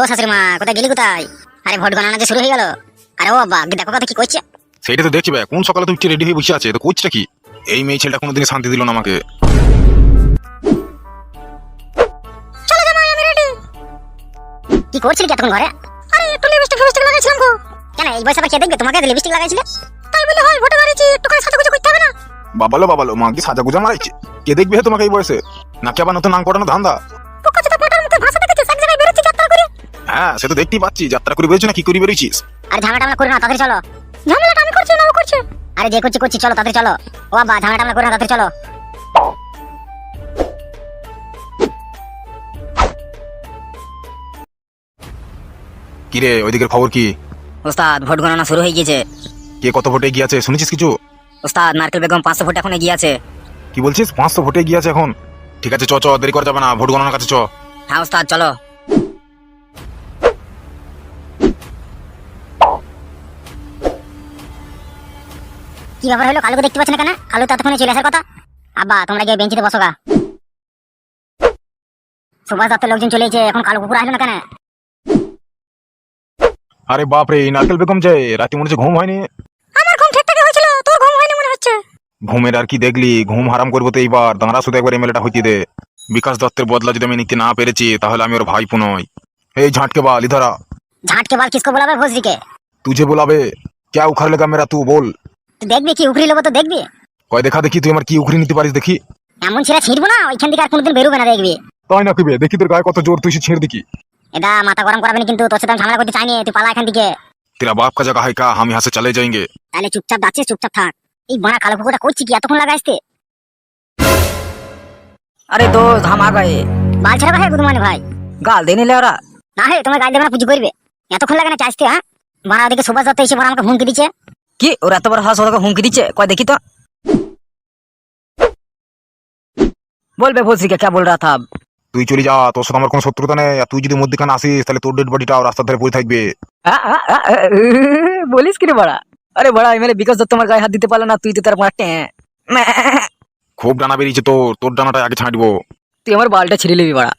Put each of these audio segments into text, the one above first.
ও শাশুড়ি মা কোথায় গেলি কোথায়? আরে ভোট গণনা যে শুরু হয়ে গেল। আরে ও বাবা দেখো কথা কি করছে সেইটা তো দেখছি ভাই কোন সকালে তো উঠছে রেডি হয়ে বসে আছে? তো করছে কি? এই মেয়ে ছেলেটা কোনোদিন শান্তি দিল না আমাকে। চলো জামাই আমি রেডি কি করছিলি কি এতক্ষণ ঘরে? আরে একটু লিপস্টিক ফিপস্টিক লাগাইছিলাম গো। কেন এই বয়সে আবার কে দেখবে তোমাকে লিপস্টিক লাগাইছিলে? তাই বলে হয় ভোটে বাড়িছি একটু করে সাজাগুজো করতে হবে না? বাবালো বাবালো মা কি সাজা গুজা মারাইছে। কে দেখবে তোমাকে এই বয়সে? নাকি আবার নতুন নাম করানো ধান্দা? হ্যাঁ সে তো দেখতেই পাচ্ছি যাত্রা করে বেরোছো না কি করে বেরোছিস আরে ঝামেলাটা আমরা করি না তাড়াতাড়ি চলো। ঝামেলাটা আমি করছি না ও করছে? আরে যে করছি করছি চলো তাড়াতাড়ি চলো। ও বাবা ঝামেলাটা আমরা করি না তাড়াতাড়ি চলো। কি রে ওইদিকের খবর কি? ওস্তাদ ভোট গণনা শুরু হয়ে গিয়েছে। কে কত ভোটে গিয়েছে শুনেছিস কিছু? ওস্তাদ নারকেল বেগম পাঁচশো ভোট এখন এগিয়ে আছে। কি বলছিস পাঁচশো ভোটে গিয়েছে এখন? ঠিক আছে চ চ দেরি করা যাবে না ভোট গণনার কাছে চ। হ্যাঁ ওস্তাদ চলো। কি ব্যাপার হলো কালুকে দেখতে পাচ্ছি না কেন কালু ততক্ষণে চলে আসার কথা আব্বা তোমরা গিয়ে বেঞ্চিতে বসো গা সুভাষ দত্তের লোকজন চলে এসেছে এখন কালু কুকুর আসলো না কেন আরে বাপ রে এই নারকেল বেগম যে রাতে মনে হচ্ছে ঘুম হয়নি আমার ঘুম ঠিকঠাক হয়েছিল তোর ঘুম হয়নি মনে হচ্ছে ঘুমের আর কি দেখলি ঘুম হারাম করবো তো এইবার দাঁড়া শুধু একবার এমএলএটা হইতে দে বিকাশ দত্তের বদলা যদি আমি নিতে না পেরেছি তাহলে আমি ওর ভাই নই এই ঝাঁটকে বাল ইধারা ঝাঁটকে বাল কিসকো বলাবে ভোজরিকে तुझे बुलावे क्या उखाड़ लेगा मेरा तू बोल তুই দেখবি কি উখড়ি লোবো তো দেখবি? কয় দেখা দেখি তুই আমার কি উখড়ি নিতে পারিস দেখি? এমন ছেড়া ছিঁড়বো না? ওইখান থেকে আর কোনোদিন বেরোবে না দেখবি। তাই না কিবে দেখি তোর গায়ে কত জোর তুই ছেড়ে দেখি। এটা মাথা গরম করাবেনি কিন্তু তোর সাথে আমি ঝামেলা করতে চাইনি তুই পালা এখান থেকে। তেরা বাপ কাজা কাহাই কা আমি হাসে চলে যাইঙ্গে। তাহলে চুপচাপ যাচ্ছিস চুপচাপ থাক। এই বানা কালো কুকুরটা কইছি কি এতক্ষণ লাগাইছে আরে দোষ হামা গায়ে। বাল ছাড়া ভাই গুদমানি ভাই। গাল দেনি নিলে ওরা। না হে তোমার গাল দেবে না পুজি করবে। এতক্ষণ লাগে না চাইতে হ্যাঁ? বানা ওদিকে সুভাষ দত্ত এসে বানা আমাকে হুমকি দিচ্ছে। কি? ওরা এত বড় হাস ওদেরকে হুমকি দিচ্ছে? কয় দেখি তো। বলবে ভোজরিকে কে বল রা থা তুই চলে যা তোর সাথে আমার কোনো শত্রুতা নেই আর তুই যদি মধ্যখানে আসিস তাহলে তোর ডেড বডিটাও রাস্তার ধারে পড়ে থাকবে। বলিস কি রে বড়া? আরে বড়া এমএলএ বিকাশ দত্ত আমার গায়ে হাত দিতে পারল না তুই তো তার বড়া খুব ডানা বেরিয়েছে তোর তোর ডানাটা আগে ছাঁটবো তুই আমার বালটা ছিঁড়ে নিবি বড়া।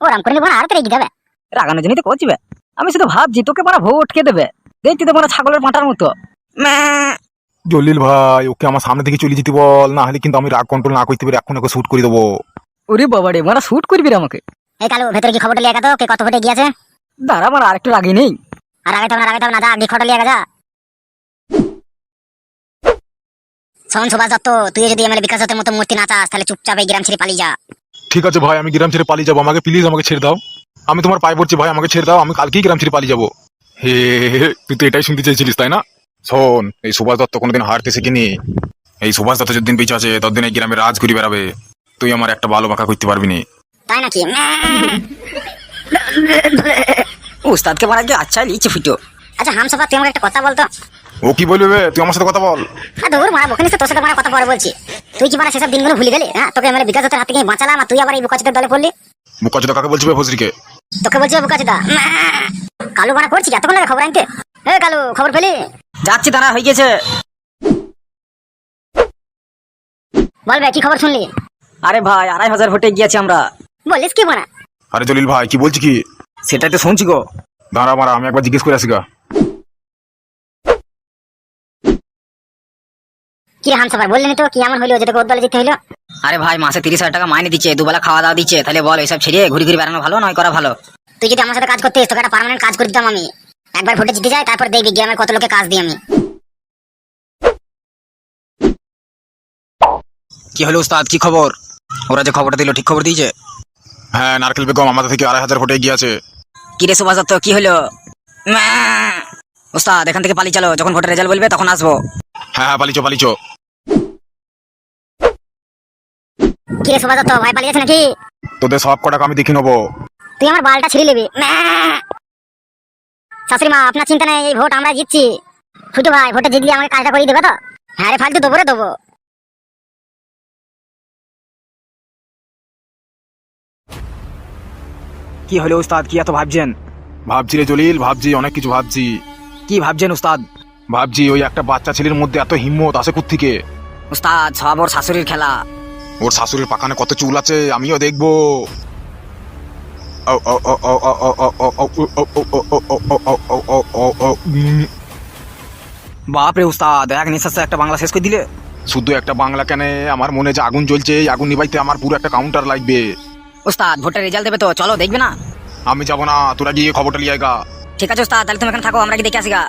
ও রাম করে বড়া আর তো রেগে যাবে? রাগানোর জন্যই তো করছি আমি শুধু ভাবছি তোকে বড়া ভোট কে দেবে? দেখছি তো বড়া ছাগলের পাঁটার মতো। জলিল ভাই ওকে আমার সামনে থেকে চলে যেতে বল না হলে কিন্তু আমি রাগ কন্ট্রোল না করতে পারি এখন ওকে শুট করে দেবো। ওরে বাবা রে মারা শুট করবি রে আমাকে। এই কালু ভেতরে কি খবরটা লিয়ে গেছো? কে কত ফুটে গিয়েছে? দাঁড়া আমার আরেকটু রাগি নেই। আর আগে না আগে না যা আগে খবরটা লিয়ে গেছা শোন সুভাষ দত্ত তুই যদি এমএলএ বিকাশ দত্তের মতো মূর্তি না চাস তাহলে চুপচাপ এই গ্রাম ছেড়ে পালিয়ে যা। ঠিক আছে ভাই আমি গ্রাম ছেড়ে পালিয়ে যাব আমাকে প্লিজ আমাকে ছেড়ে দাও। আমি তোমার পায়ে পড়ছি ভাই আমাকে ছেড়ে দাও আমি কালকেই গ্রাম ছেড়ে পালিয়ে যাব। হে তুই তো এটাই শুনতে চেয়েছিলিস তাই না? শোন এই সুভাষ দত্ত কোনোদিন হারতে শিখিনি এই সুভাষ দত্ত যতদিন বেঁচে আছে ততদিন এই গ্রামে রাজ ঘুরি বেড়াবে। তুই আমার একটা ভালো বাঁকা করতে পারবি না। তাই নাকি? উস্তাদকে মারা গিয়ে আচ্ছা লিচে ফুটো। আচ্ছা হামসাফা তুই আমাকে একটা কথা বলতো। ও কি বলবি বে? তুই আমার সাথে কথা বল। আর দৌড় মারা বকে তোর সাথে মানে কথা পরে বলছি। তুই কি মানে সেসব দিনগুলো ভুলে গেলি? হ্যাঁ তোকে এমএলএ বিকাশ দত্তের হাত থেকে বাঁচালাম আর তুই আবার এই বুকাচিতের দলে পড়লি? মুখার্জি কাকে বলছি বে ফজরিকে? তোকে বলছি বুকাচিদা। কালু বানা করছি এতক্ষণ লাগে খবর আনতে। এ কালু খবর পেলি? যাচ্ছি দাঁড়া হয়ে গেছে। বলবে কি খবর শুনলি? আরে ভাই আড়াই হাজার ভোটে গিয়েছি আমরা। বলিস কি বানা আরে জলিল ভাই কি বলছি কি? সেটাই তো শুনছি গো। দাঁড়া মারা আমি একবার জিজ্ঞেস করে আসি গা। কি হামসাফার বললি তো কি এমন হইল যেটা তোকে ওর দলে যেতে হইল আরে ভাই মাসে তিরিশ হাজার টাকা মাইনে দিচ্ছে দুবেলা খাওয়া দাওয়া দিচ্ছে তাহলে বল এইসব ছেড়ে ঘুরি ঘুরি বেড়ানো ভালো নয় করা ভালো? তুই যদি আমার সাথে কাজ করতিস তোকে একটা পার্মানেন্ট কাজ করে দিতাম আমি। একবার ভোটে জিতে যাই তারপর দেখবি গ্রামের কত লোকে কাজ দিই আমি। কি হলো উস্তাদ? কি খবর? ওরা যে খবরটা দিল ঠিক খবর দিয়েছে? হ্যাঁ নারকেল বেগম আমাদের থেকে আড়াই হাজার ভোটে গিয়েছে কি রে সুভাষ দত্ত কি হলো? উস্তাদ এখান থেকে পালিয়ে চলো যখন ভোটের রেজাল্ট বলবে তখন আসব। হ্যাঁ হ্যাঁ পালিচো পালিচো কি রে সুভাষ দত্ত ভাই পালিয়ে গেছে নাকি? তোদের সব কটাকে আমি দেখে নেব। তুই আমার বালটা ছিঁড়ে নিবি। শাশুড়ি মা আপনার চিন্তা নেই এই ভোট আমরা জিতছি। ফুটু ভাই ভোটে জিতলে আমাকে কাজটা করিয়ে দেবে তো? হ্যাঁ রে ফালতু দেবো রে দেবো কি হলো উস্তাদ কি এত ভাবছেন? ভাবছি রে জলিল ভাবছি অনেক কিছু ভাবছি। কি ভাবছেন উস্তাদ? ভাবছি ওই একটা বাচ্চা ছেলের মধ্যে এত হিম্মত আসে থেকে উস্তাদ সব ওর শাশুড়ির খেলা। ওর শাশুড়ির পাখানে কত চুল আছে আমিও দেখব। বাপরে উস্তাদ এক নিঃশ্বাসে একটা বাংলা শেষ করে দিলে? শুধু একটা বাংলা কেন? আমার মনে যে আগুন জ্বলছে এই আগুন নিবাইতে আমার পুরো একটা কাউন্টার লাগবে। উস্তাদ ভোটের রেজাল্ট দেবে তো চলো দেখবে না? আমি যাব না তোরা গিয়ে খবরটা লিয়ে আয় গা। ঠিক আছে উস্তাদ তাহলে তুমি এখানে থাকো আমরা কি দেখে আসি গা।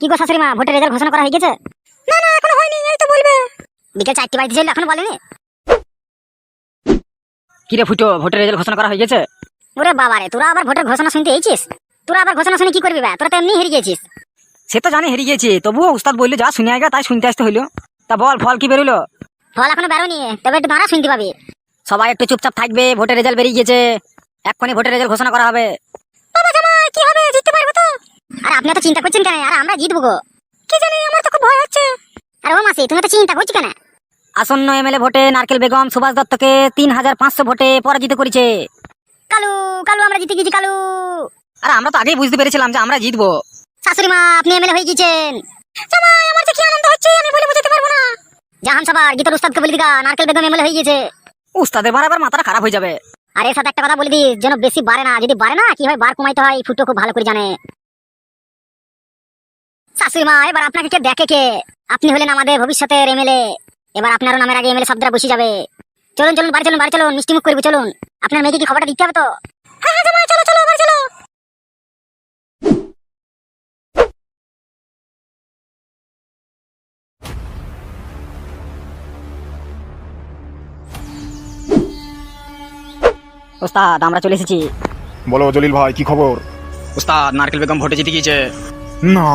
কি গো শাশুড়ি মা ভোটের রেজাল্ট ঘোষণা করা হয়ে গেছে না না এখনও হয়নি এই তো বলবে বিকেল চারটি ছিল এখনও বলেনি? কি রে ফুটো ভোটের রেজাল্ট ঘোষণা করা হয়ে গেছে? ওরে বাবা রে তোরা আবার ভোটের ঘোষণা শুনতে এইছিস তোরা আবার ঘোষণা শুনে কি করবি বে? তোরা তো এমনি হেরে গেছিস সে তো জানি গেছি তবুও উস্তাদ বললে যা শুনে আগে তাই শুনতে আসতে হইল। তা বল ফল কি বেরোলো? ফল এখনও বেরোনি তবে একটু দাঁড়া শুনতে পাবি। সবাই একটু চুপচাপ থাকবে ভোটের রেজাল্ট বেরিয়ে গেছে এক্ষুনি ভোটের রেজাল্ট ঘোষণা করা হবে। বাবা কি হবে? জিততে পারব তো? আরে আপনি তো চিন্তা করছেন কেন? আর আমরা জিতবো গো। কি জানি আমার তো খুব ভয় হচ্ছে। আর ও মাসি তুমি তো চিন্তা করছ কেন? আসন্ন এমএলএ ভোটে নারকেল বেগম সুভাষ দত্তকে তিন হাজার পাঁচশো ভোটে পরাজিত করেছে। কালু কালু আমরা জিতে গেছি কালু। আর আমরা তো আগেই বুঝতে পেরেছিলাম যে আমরা জিতবো। শাশুড়ি মা আপনি এমএলএ হয়ে গেছেন জামাই আমার যে কি আনন্দ হচ্ছে আমি বলে বোঝাতে পারব না। জাহান সাবার গীতার উস্তাদকে বলে দিগা নারকেল বেগম এমএলএ হয়ে গেছে উস্তাদের বার আবার মাথাটা খারাপ হয়ে যাবে। আর এর সাথে একটা কথা বলে দিস যেন বেশি বাড়ে না। যদি বাড়ে না কি হয়? বার কমাইতে হয় ফুটো খুব ভালো করে জানে। শাশুড়ি মা এবার আপনাকে কে দেখে কে? আপনি হলেন আমাদের ভবিষ্যতের এমএলএ। এবার আপনারও নামের আগে এমএলএ শব্দটা বসে যাবে। চলুন চলুন বাড়ি চলুন বাড়ি চলুন মিষ্টি মুখ করবি চলুন। আপনার মেয়েকে কি খবরটা দিতে হবে তো? হ্যাঁ হ্যাঁ চলো চলো বাড়ি চলো। উস্তাদ আমরা চলে এসেছি। বলো জলিল ভাই কি খবর? উস্তাদ নারকেল বেগম ভোটে জিতে গিয়েছে। না।